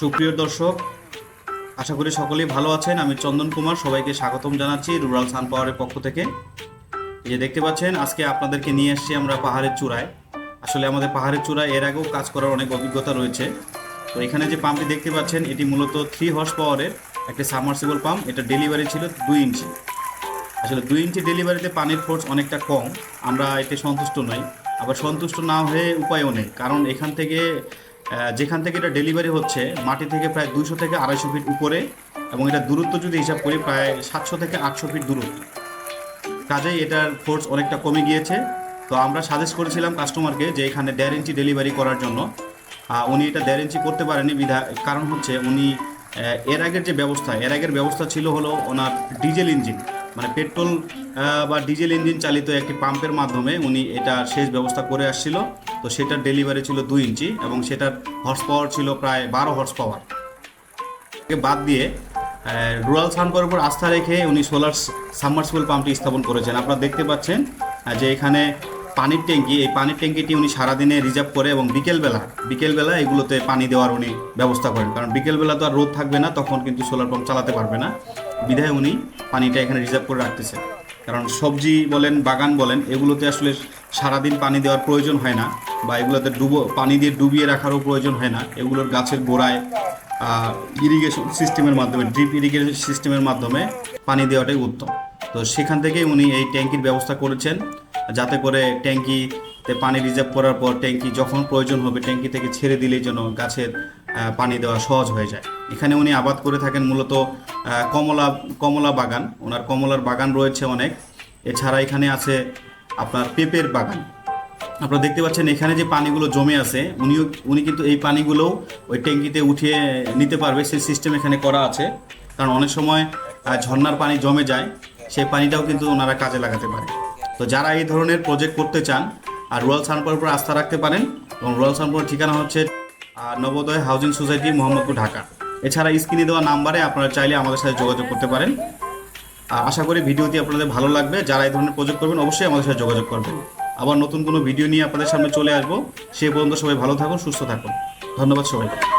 সুপ্রিয় দর্শক, আশা করি সকলেই ভালো আছেন। আমি চন্দন কুমার, সবাইকে স্বাগতম জানাচ্ছি রুরাল সান পাওয়ারের পক্ষ থেকে। যে দেখতে পাচ্ছেন, আজকে আপনাদেরকে নিয়ে এসেছি আমরা পাহাড়ের চূড়ায়। আসলে আমাদের পাহাড়ের চূড়ায় এর আগেও কাজ করার অনেক অভিজ্ঞতা রয়েছে। তো এখানে যে পাম্পটি দেখতে পাচ্ছেন, এটি মূলত থ্রি হর্স পাওয়ারের একটি সাবমার্সিবল পাম্প এটা ডেলিভারি ছিল দুই ইঞ্চি। আসলে দুই ইঞ্চি ডেলিভারিতে পানির ফোর্স অনেকটা কম। আমরা এতে সন্তুষ্ট নই। আবার সন্তুষ্ট না হয়ে উপায়ও নেই। কারণ এখান থেকে যেখান থেকে এটা ডেলিভারি হচ্ছে, মাটি থেকে প্রায় দুশো থেকে আড়াইশো ফিট উপরে এবং এটা দূরত্ব যদি হিসাব করি, প্রায় সাতশো থেকে আটশো ফিট দূরত্ব। কাজেই এটার ফোর্স অনেকটা কমে গিয়েছে। তো আমরা সাজেস্ট করেছিলাম কাস্টমারকে যে এখানে দেড় ইঞ্চি ডেলিভারি করার জন্য। উনি এটা দেড় ইঞ্চি করতে পারেনি। বিধা কারণ হচ্ছে উনি এর আগের যে ব্যবস্থা, এর আগের ব্যবস্থা ছিল হলো ওনার ডিজেল ইঞ্জিন মানে পেট্রোল বা ডিজেল ইঞ্জিন চালিত একটি পাম্পের মাধ্যমে উনি এটা শেষ ব্যবস্থা করে আসছিল। তো সেটার ডেলিভারি ছিল দুই ইঞ্চি এবং সেটার হর্স পাওয়ার ছিল প্রায় বারো হর্স পাওয়ার বাদ দিয়ে রুরাল সানপার উপর আস্থা রেখে উনি সোলার সাবমার্সিবল পাম্পটি স্থাপন করেছেন। আপনারা দেখতে পাচ্ছেন যে এখানে পানির ট্যাঙ্কি, এই পানির ট্যাঙ্কিটি উনি সারাদিনে রিজার্ভ করে এবং বিকেলবেলা বিকেলবেলা এগুলোতে পানি দেওয়ার উনি ব্যবস্থা করেন। কারণ বিকেলবেলা তো আর রোদ থাকবে না, তখন কিন্তু সোলার পাম্প চালাতে পারবে না। বিধায় উনি পানিটা এখানে রিজার্ভ করে রাখতেছে কারণ সবজি বলেন, বাগান বলেন, এগুলোতে আসলে সারাদিন পানি দেওয়ার প্রয়োজন হয় না বা এগুলোতে ডুবো, পানি দিয়ে ডুবিয়ে রাখারও প্রয়োজন হয় না। এগুলোর গাছের গোড়ায় ইরিগেশন সিস্টেমের মাধ্যমে ড্রিপ ইরিগেশন সিস্টেমের মাধ্যমে পানি দেওয়াটাই উত্তম। তো সেখান থেকে উনি এই ট্যাঙ্কির ব্যবস্থা করেছেন। যাতে করে ট্যাঙ্কিতে পানি রিজার্ভ করার পর ট্যাঙ্কি যখন প্রয়োজন হবে, ট্যাঙ্কি থেকে ছেড়ে দিলেই যেন গাছের পানি দেওয়া সহজ হয়ে যায়। এখানে উনি আবাদ করে থাকেন মূলত কমলা কমলা বাগান। ওনার কমলার বাগান রয়েছে অনেক। এছাড়া এখানে আছে আপনার পেঁপের বাগান। আপনারা দেখতে পাচ্ছেন এখানে যে পানিগুলো জমে আছে, উনিও, উনি কিন্তু এই পানিগুলোও ওই ট্যাঙ্কিতে উঠিয়ে নিতে পারবে। সেই সিস্টেম এখানে করা আছে। কারণ অনেক সময় ঝর্নার পানি জমে যায়, সেই পানিটাও কিন্তু ওনারা কাজে লাগাতে পারে। তো যারা এই ধরনের প্রজেক্ট করতে চান, আর রুরাল সানপুরের উপর আস্থা রাখতে পারেন, এবং রুরাল সানপুরের ঠিকানা হচ্ছে আহ, নবোদয় হাউজিং সোসাইটি মোহাম্মদপুর ঢাকা। এছাড়া স্ক্রিনে দেওয়া নাম্বারে আপনারা চাইলে আমাদের সাথে যোগাযোগ করতে পারেন। আর আশা করি ভিডিওটি আপনাদের ভালো লাগবে। যারা এই ধরনের প্রজেক্ট করবেন অবশ্যই আমাদের সাথে যোগাযোগ করবেন। আবার নতুন কোনো ভিডিও নিয়ে আপনাদের সামনে চলে আসব। সে পর্যন্ত সবাই ভালো থাকুন সুস্থ থাকুন। ধন্যবাদ সবাইকে।